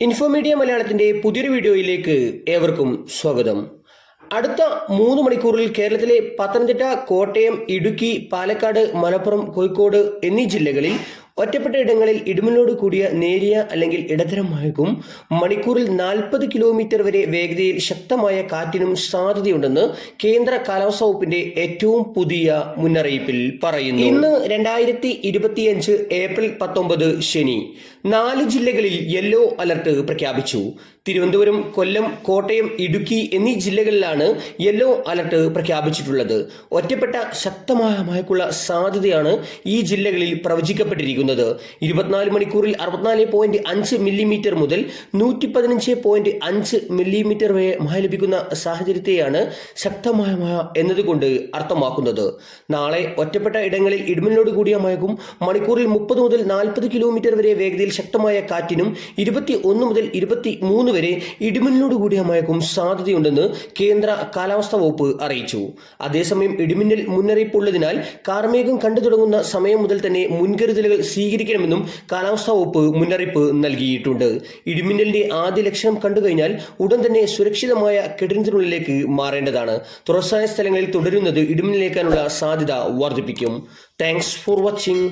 Infomedia മലയാളത്തിന്റെ പുതിയൊരു വീഡിയോയിലേക്ക് ഏവർക്കും സ്വാഗതം. അടുത്ത മൂന്ന് മണിക്കൂറിൽ കേരളത്തിലെ പത്തനംതിട്ട കോട്ടയം ഇടുക്കി പാലക്കാട് മലപ്പുറം കോഴിക്കോട് എന്നീ ജില്ലകളിൽ ഒറ്റപ്പെട്ട ഇടങ്ങളിൽ ഇടിമിന്നലോട് കൂടിയ നേരിയ അല്ലെങ്കിൽ ഇടത്തരം മഴക്കും മണിക്കൂറിൽ നാൽപ്പത് കിലോമീറ്റർ വരെ വേഗതയിൽ ശക്തമായ കാറ്റിനും സാധ്യതയുണ്ടെന്ന് കേന്ദ്ര കാലാവസ്ഥാ വകുപ്പിന്റെ ഏറ്റവും പുതിയ മുന്നറിയിപ്പിൽ പറയുന്നു. ഇന്ന് രണ്ടായിരത്തി ഇരുപത്തിയഞ്ച് ഏപ്രിൽ പത്തൊമ്പത് ശനി നാല് ജില്ലകളിൽ യെല്ലോ അലർട്ട് പ്രഖ്യാപിച്ചു. തിരുവനന്തപുരം കൊല്ലം കോട്ടയം ഇടുക്കി എന്നീ ജില്ലകളിലാണ് യെല്ലോ അലർട്ട് പ്രഖ്യാപിച്ചിട്ടുള്ളത്. ഒറ്റപ്പെട്ട ശക്തമായ മഴയ്ക്കുള്ള സാധ്യതയാണ് ഈ ജില്ലകളിൽ പ്രവചിക്കപ്പെട്ടിരിക്കുന്നത്. ഇരുപത്തിനാല് മണിക്കൂറിൽ അറുപത്തിനാല് പോയിന്റ് അഞ്ച് മില്ലിമീറ്റർ മുതൽ നൂറ്റി പതിനഞ്ച് പോയിന്റ് അഞ്ച് മില്ലിമീറ്റർ വരെ മഴ ലഭിക്കുന്ന സാഹചര്യത്തെയാണ് ശക്തമായ മഴ എന്നതുകൊണ്ട് അർത്ഥമാക്കുന്നത്. നാളെ ഒറ്റപ്പെട്ട ഇടങ്ങളിൽ ഇടിമിന്നലോട് കൂടിയ മഴക്കും മണിക്കൂറിൽ മുപ്പത് മുതൽ നാൽപ്പത് കിലോമീറ്റർ വരെ വേഗതയിൽ ശക്തമായ കാറ്റിനും ഇരുപത്തി ഒന്ന് മുതൽ ഇരുപത്തി മൂന്ന് വരെ ഇടിമിന്നലോട് കൂടിയ മഴക്കും സാധ്യതയുണ്ടെന്ന് കേന്ദ്ര കാലാവസ്ഥാ വകുപ്പ് അറിയിച്ചു. അതേസമയം ഇടിമിന്നൽ മുന്നറിയിപ്പുള്ളതിനാൽ കാർമേഘം കണ്ടു തുടങ്ങുന്ന സമയം മുതൽ തന്നെ മുൻകരുതലുകൾ സ്വീകരിക്കണമെന്നും കാലാവസ്ഥാ വകുപ്പ് മുന്നറിയിപ്പ് നൽകിയിട്ടുണ്ട്. ഇടിമിന്നലിന്റെ ആദ്യ ലക്ഷണം കണ്ടുകഴിഞ്ഞാൽ ഉടൻ തന്നെ സുരക്ഷിതമായ കെട്ടിടത്തിനുള്ളിലേക്ക് മാറേണ്ടതാണ്. തുറസായ സ്ഥലങ്ങളിൽ തുടരുന്നത് ഇടിമിന്നലേക്കാനുള്ള സാധ്യത വർദ്ധിപ്പിക്കും. Thanks for watching